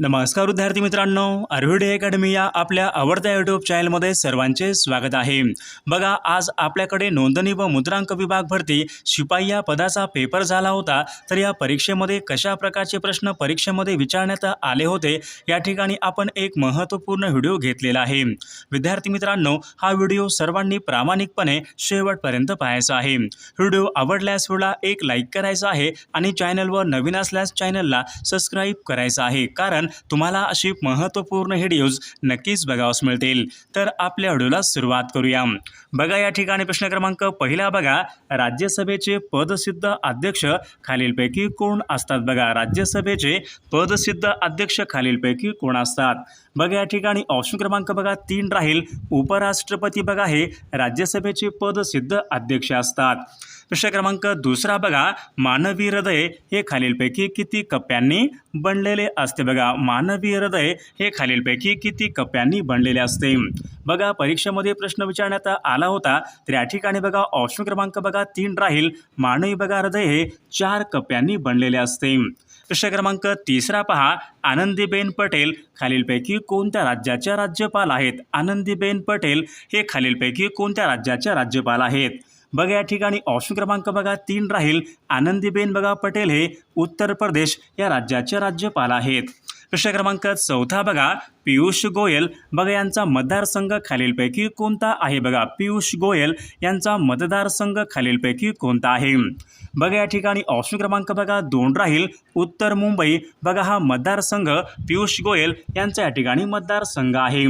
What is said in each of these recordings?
नमस्कार विद्यार्थी मित्रांनो आर्व्हिडे अकॅडमी या आपल्या आवडत्या यूट्यूब चॅनलमध्ये सर्वांचे स्वागत आहे. बघा आज आपल्याकडे नोंदणी व मुद्रांक विभाग भरती शिपाई या पदाचा पेपर झाला होता. तर या परीक्षेमध्ये कशा प्रकारचे प्रश्न परीक्षेमध्ये विचारण्यात आले होते या ठिकाणी आपण एक महत्त्वपूर्ण व्हिडिओ घेतलेला आहे. विद्यार्थी मित्रांनो हा व्हिडिओ सर्वांनी प्रामाणिकपणे शेवटपर्यंत पाहायचा आहे. व्हिडिओ आवडल्यास व्हिडिओला एक लाईक करायचा आहे आणि चॅनलवर नवीन असल्यास चॅनलला सबस्क्राईब करायचं आहे. कारण तुम्हाला अशी महत्त्वपूर्ण व्हिडिओज नक्कीच बघावस मिळतील. तर आपल्या व्हिडिओला सुरुवात करूया. बघा या ठिकाणी प्रश्न क्रमांक पहिला बघा. राज्यसभेचे पदसिद्ध अध्यक्ष खालीलपैकी कोण असतात? बघा राज्यसभेचे पदसिद्ध अध्यक्ष खालीलपैकी कोण असतात? बघा या ठिकाणी ऑप्शन क्रमांक बघा तीन राहील. उपराष्ट्रपती बघा हे राज्यसभेचे पदसिद्ध अध्यक्ष असतात. प्रश्न क्रमांक दुसरा बघा मानवी हृदय हे खालीलपैकी किती कप्प्यांनी बनलेले असते? बघा मानवी हृदय हे खालीलपैकी किती कप्प्यांनी बनलेले असते? बघा परीक्षेमध्ये प्रश्न विचारण्यात आला होता तर या ठिकाणी बघा ऑप्शन क्रमांक बघा तीन राहील. मानवी बघा हृदय हे चार कप्प्यांनी बनलेले असते. प्रश्न क्रमांक तिसरा पहा आनंदीबेन पटेल खालीलपैकी कोणत्या राज्याच्या राज्यपाल आहेत? आनंदीबेन पटेल हे खालीलपैकी कोणत्या राज्याच्या राज्यपाल आहेत? बघा या ठिकाणी ऑप्शन क्रमांक बघा तीन राहील. आनंदीबेन बघा पटेल हे उत्तर प्रदेश या राज्याचे राज्यपाल आहेत. प्रश्न क्रमांक चौथा बघा पियुष गोयल. बघा यांचा मतदारसंघ खालीलपैकी कोणता आहे? बघा पियुष गोयल यांचा मतदारसंघ खालीलपैकी कोणता आहे? बघा या ठिकाणी ऑप्शन क्रमांक बघा दोन राहील. उत्तर मुंबई. बघा हा मतदारसंघ पियुष गोयल यांचा या ठिकाणी मतदारसंघ आहे.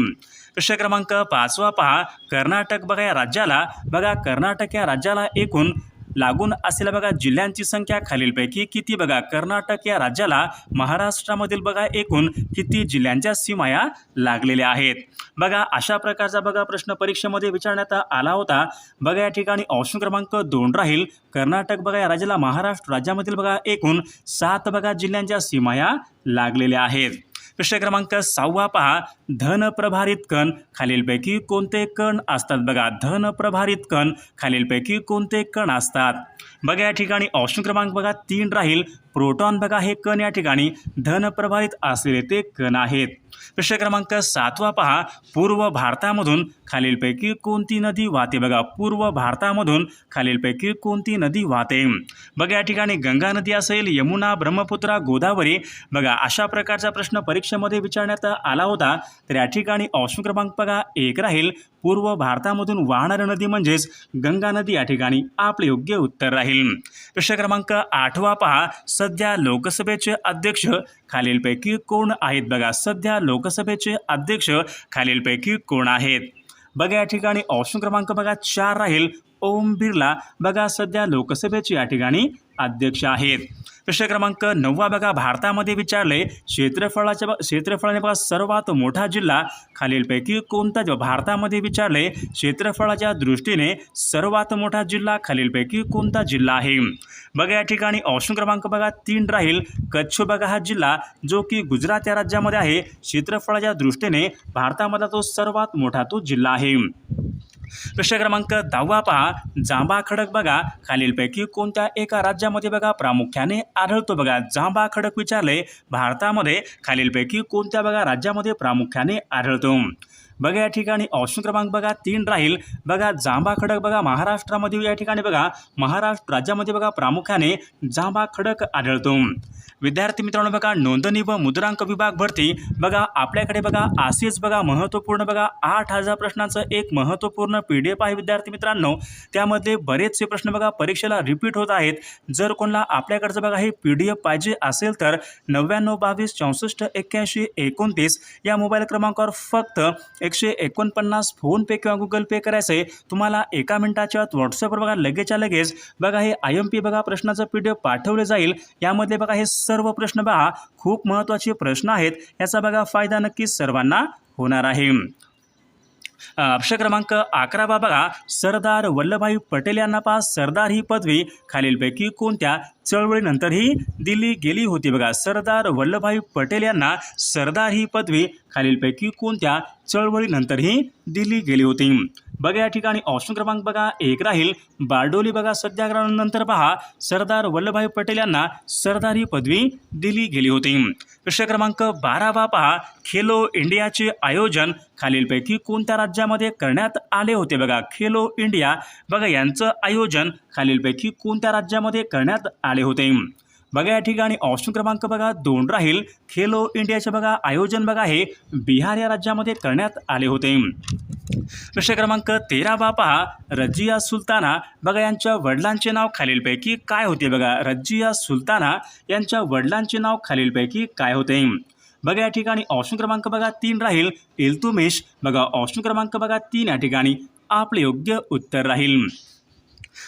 प्रश्न क्रमांक पाचवा पहा. कर्नाटक बघा या राज्याला. बघा कर्नाटक या राज्याला एकूण लागून असलेल्या बघा जिल्ह्यांची संख्या खालीलपैकी किती बघा कर्नाटक या राज्याला महाराष्ट्रामधील बघा एकूण किती जिल्ह्यांच्या सीमा या लागलेल्या आहेत. बघा अशा प्रकारचा बघा प्रश्न परीक्षेमध्ये विचारण्यात आला होता. बघा या ठिकाणी ऑप्शन क्रमांक दोन राहील. कर्नाटक बघा या राज्याला महाराष्ट्र राज्यामधील बघा एकूण सात बघा जिल्ह्यांच्या सीमा या लागलेल्या आहेत. प्रश्न क्रमांक सहावा पहा. धन प्रभारित कण. खालीलपैकी कोणते कण असतात? बघा धन प्रभारित कण. खालीलपैकी कोणते कण असतात? बघा या ठिकाणी ऑप्शन क्रमांक बघा तीन राहील. प्रोटॉन बघा हे कण या ठिकाणी धन प्रभावित असलेले ते कण आहेत. प्रश्न क्रमांक सातवा पहा. पूर्व भारतामधून खालीलपैकी कोणती नदी वाहते? बघा पूर्व भारतामधून खालीलपैकी कोणती नदी वाहते? बघा या ठिकाणी गंगा नदी असेल यमुना ब्रह्मपुत्रा गोदावरी. बघा अशा प्रकारचा प्रश्न परीक्षेमध्ये विचारण्यात आला होता. तर या ठिकाणी ऑप्शन क्रमांक बघा एक राहील. पूर्व भारतामधून वाहणारी नदी म्हणजेच गंगा नदी या ठिकाणी आपले योग्य उत्तर राहील. प्रश्न क्रमांक आठवा पहा. सध्या लोकसभेचे अध्यक्ष खालीलपैकी कोण आहेत बघा. सध्या लोकसभेचे अध्यक्ष खालीलपैकी कोण आहेत? बघा या ठिकाणी ऑप्शन क्रमांक बघा चार राहील. ओम बिर्ला. बघा सध्या लोकसभेचे या ठिकाणी अध्यक्ष आहेत. प्रश्न क्रमांक नववा बघा. भारतामध्ये विचारले क्षेत्रफळाच्या क्षेत्रफळाने बघा सर्वात मोठा जिल्हा खालीलपैकी कोणता? भारतामध्ये विचारले क्षेत्रफळाच्या दृष्टीने सर्वात मोठा जिल्हा खालीलपैकी कोणता जिल्हा आहे? बघा या ठिकाणी ऑप्शन क्रमांक बघा तीन राहील. कच्छ बघा हा जिल्हा जो की गुजरात या राज्यामध्ये आहे. क्षेत्रफळाच्या दृष्टीने भारतामधला तो सर्वात मोठा तो जिल्हा आहे. प्रश्न क्रमांक दहावा पहा. जांभा खडक बघा. खालीलपैकी कोणत्या एका राज्यामध्ये बघा प्रामुख्याने आढळतो बघा. जांभा खडक विचारले भारतामध्ये खालीलपैकी कोणत्या बघा राज्यामध्ये प्रामुख्याने आढळतो? बघा या ठिकाणी ऑप्शन क्रमांक बघा तीन राहील. बघा जांभा खडक बघा महाराष्ट्रामध्ये या ठिकाणी बघा. महाराष्ट्र राज्यामध्ये बघा प्रामुख्याने जांभा खडक आढळतो. विद्यार्थी मित्रांनो बघा नोंदणी व मुद्रांक विभाग भरती. बघा आपल्याकडे बघा असेच बघा महत्त्वपूर्ण बघा आठ हजार प्रश्नाचं एक महत्त्वपूर्ण पी डी एफ आहे विद्यार्थी मित्रांनो. त्यामध्ये बरेचसे प्रश्न बघा परीक्षेला रिपीट होत आहेत. जर कोणाला आपल्याकडचं बघा हे पी डी एफ पाहिजे असेल तर नव्याण्णव बावीस चौसष्ट एक्क्याऐंशी एकोणतीस या मोबाईल क्रमांकावर फक्त एकशे एकोणपन्नास फोनपे किंवा गुगल पे करायचं आहे तुम्हाला एका मिनिटाच्या आत व्हॉट्सअपवर बघा लगेचच्या लगेच बघा हे आय एम पी बघा प्रश्नाचं पी डी एफ पाठवले जाईल. यामध्ये बघा हे सर्व प्रश्न बघा खूप महत्त्वाचे प्रश्न आहेत. याचा बघा फायदा नक्कीच सर्वांना होणार आहे. अ, क्रमांक अकरावा बघा सरदार वल्लभभाई पटेल यांना पहा सरदार ही पदवी खालीलपैकी कोणत्या चळवळीनंतरही दिली गेली होती बघा. सरदार वल्लभभाई पटेल यांना सरदार ही पदवी खालीलपैकी कोणत्या चळवळीनंतरही दिली गेली होती. बघा या ठिकाणी ऑप्शन क्रमांक बघा एक राहील. बारडोली बघा सत्याग्रहानंतर पहा. सरदार वल्लभभाई पटेल यांना सरदार ही पदवी दिली गेली होती. प्रश्न क्रमांक बारावा पहा. खेलो इंडियाचे आयोजन खालीलपैकी कोणत्या राज्यामध्ये करण्यात आले होते बघा? खेलो इंडिया. बघा यांचं आयोजन खालीलपैकी कोणत्या राज्यामध्ये करण्यात आले होते? बघा या ठिकाणी ऑप्शन क्रमांक बघा दोन राहील. खेलो इंडियाचे बघा आयोजन बघा हे बिहार या राज्यामध्ये करण्यात आले होते. प्रश्न क्रमांक तेरावा पहा. रजिया सुलताना बघा यांच्या वडिलांचे नाव खालीलपैकी काय होते बघा? रजिया सुलताना यांच्या वडिलांचे नाव खालीलपैकी काय होते? बघा या ठिकाणी ऑप्शन क्रमांक बघा तीन राहील. इल्तुमिश बघा ऑप्शन क्रमांक बघा तीन या ठिकाणी. आपले योग्य उत्तर राहील.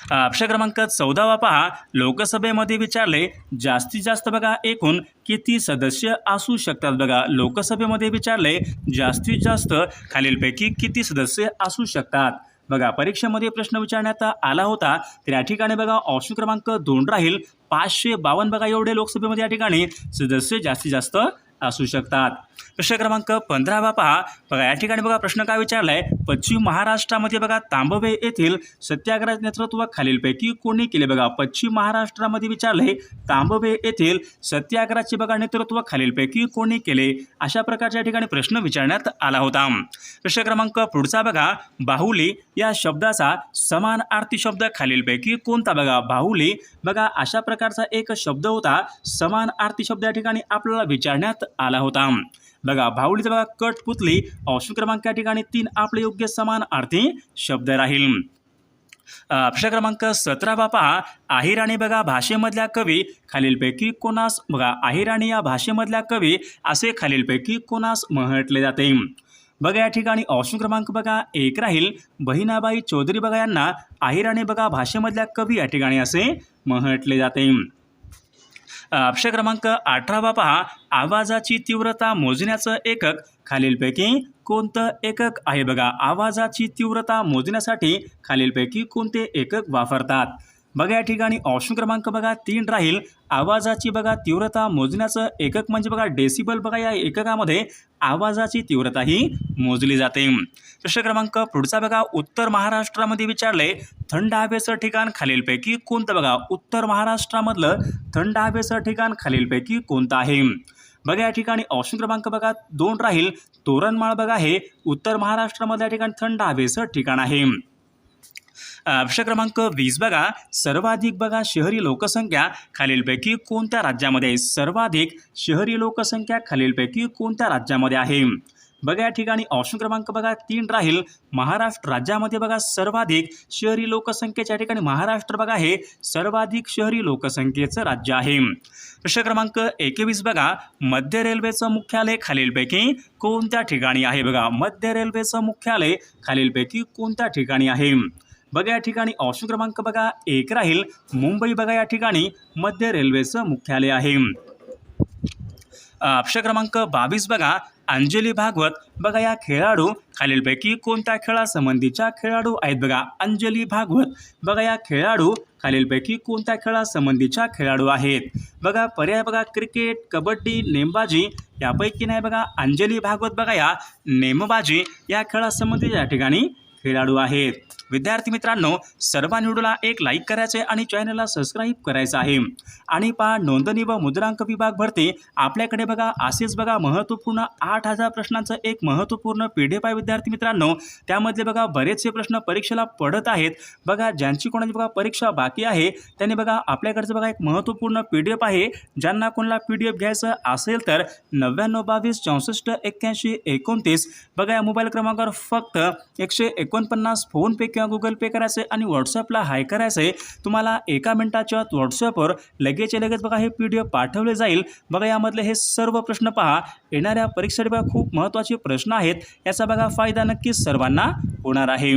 प्रश्न क्रमांक चौदावा पहा. लोकसभेमध्ये विचारले जास्तीत जास्त बघा एकूण किती सदस्य असू शकतात बघा? लोकसभेमध्ये विचारले जास्तीत जास्त खालीलपैकी किती सदस्य असू शकतात? बघा परीक्षेमध्ये प्रश्न विचारण्यात आला होता. तर या ठिकाणी बघा ऑप्शन क्रमांक दोन राहील. पाचशे बावन्न बघा एवढे लोकसभेमध्ये या ठिकाणी सदस्य जास्तीत जास्त असू शकतात. प्रश्न क्रमांक पंधरावा पहा. बघा या ठिकाणी बघा प्रश्न काय विचारलाय? पश्चिम महाराष्ट्रामध्ये बघा तांबवे येथील सत्याग्रह नेतृत्व खालीलपैकी कोणी केले? बघा पश्चिम महाराष्ट्रामध्ये विचारले तांबवे येथील सत्याग्रहाचे बघा नेतृत्व खालीलपैकी कोणी केले? अशा प्रकारच्या ठिकाणी प्रश्न विचारण्यात आला होता. प्रश्न क्रमांक पुढचा बघा. बाहुली या शब्दाचा समान आरती शब्द खालीलपैकी कोणता? बघा बाहुली. बघा अशा प्रकारचा एक शब्द होता. समान आरती शब्द या ठिकाणी आपल्याला विचारण्यात आला होता. बघा भावलीचा बघा कठपुतली ऑप्शन क्रमांक या ठिकाणी तीन आपले योग्य समान अर्थी शब्द राहील. अक्षर प्रश्न क्रमांक बापा आहिर आणि बघा भाषेमधल्या कवी खालीलपैकी कोणास बघा आहिराणी या भाषेमधल्या कवी असे खालीलपैकी कोणास म्हटले जाते? बघा या ठिकाणी ऑप्शन क्रमांक बघा एक राहील. बहिणाबाई चौधरी बघा यांना आहिराणी बघा भाषेमधल्या कवी या ठिकाणी असे म्हटले जाते. अक्षर क्रमांक अठरावा पहा. आवाजाची तीव्रता मोजण्याचं एकक खालीलपैकी कोणतं एकक आहे बघा. आवाजाची तीव्रता मोजण्यासाठी खालीलपैकी कोणते एकक वापरतात? बघा या ठिकाणी ऑप्शन क्रमांक बघा तीन राहील. आवाजाची बघा तीव्रता मोजण्याचं एकक म्हणजे बघा डेसिबल बघा या एककामध्ये आवाजाची तीव्रता ही मोजली जाते. प्रश्न क्रमांक पुढचा बघा उत्तर महाराष्ट्रामध्ये विचारले थंड हवेचं ठिकाण खालीलपैकी कोणतं बघा? उत्तर महाराष्ट्रामधलं थंड हवेचं ठिकाण खालीलपैकी कोणतं आहे? बघा या ठिकाणी ऑप्शन क्रमांक बघा दोन राहील. तोरणमाळ बघा हे उत्तर महाराष्ट्रामध्ये या ठिकाणी थंड हवेचं ठिकाण आहे. प्रश्न क्रमांक वीस बघा. सर्वाधिक बघा शहरी लोकसंख्या खालीलपैकी कोणत्या राज्यामध्ये आहे? सर्वाधिक शहरी लोकसंख्या खालीलपैकी कोणत्या राज्यामध्ये आहे? बघा या ठिकाणी ऑप्शन क्रमांक बघा तीन राहील. महाराष्ट्र राज्यामध्ये बघा सर्वाधिक शहरी लोकसंख्येच्या ठिकाणी महाराष्ट्र बघा हे सर्वाधिक शहरी लोकसंख्येचं राज्य आहे. प्रश्न क्रमांक एकवीस बघा. मध्य रेल्वेचं मुख्यालय खालीलपैकी कोणत्या ठिकाणी आहे? बघा मध्य रेल्वेचं मुख्यालय खालीलपैकी कोणत्या ठिकाणी आहे? बघा या ठिकाणी ऑप्शन क्रमांक बघा एक राहील. मुंबई बघा या ठिकाणी मध्य रेल्वेचं मुख्यालय आहे. अक्षर क्रमांक बावीस बघा. अंजली भागवत. बघा या खेळाडू खालीलपैकी कोणत्या खेळासंबंधीच्या खेळाडू आहेत बघा? अंजली भागवत. बघा या खेळाडू खालीलपैकी कोणत्या खेळासंबंधीच्या खेळाडू आहेत? बघा पर्याय बघा क्रिकेट कबड्डी नेमबाजी यापैकी नाही बघा. अंजली भागवत बघा या नेमबाजी या खेळासंबंधी या ठिकाणी खेळाडू आहेत. विद्यार्थी मित्रांनो सर्वांनी व्हिडिओला एक लाईक करायचे आणि चॅनलला सबस्क्राईब करायचं आहे. आणि पहा नोंदणी व मुद्रांक विभाग भरते. आपल्याकडे बघा असेच बघा महत्त्वपूर्ण आठ हजार प्रश्नांचं एक महत्त्वपूर्ण पी डी एफ आहे विद्यार्थी मित्रांनो. त्यामधले बघा बरेचसे प्रश्न परीक्षेला पडत आहेत. बघा ज्यांची कोणाची बघा परीक्षा बाकी आहे त्यांनी बघा आपल्याकडचं बघा एक महत्त्वपूर्ण पी डी एफ आहे. ज्यांना कोणाला पी डी एफ घ्यायचं असेल तर नव्याण्णव बावीस चौसष्ट एक्क्याऐंशी एकोणतीस. बघा या मोबाईल क्रमांकावर फक्त एकशे एकोणपन्नास फोनपे किंवा गुगल पे करायचं आहे आणि व्हॉट्सअपला हाय करायचं आहे तुम्हाला एका मिनटाच्या आत व्हॉट्सअपवर लगेच लगेच बघा हे पी डी एफ पाठवले जाईल. बघा यामधले हे सर्व प्रश्न पहा. येणाऱ्या परीक्षेत बघा खूप महत्त्वाचे प्रश्न आहेत. याचा बघा फायदा नक्कीच सर्वांना होणार आहे.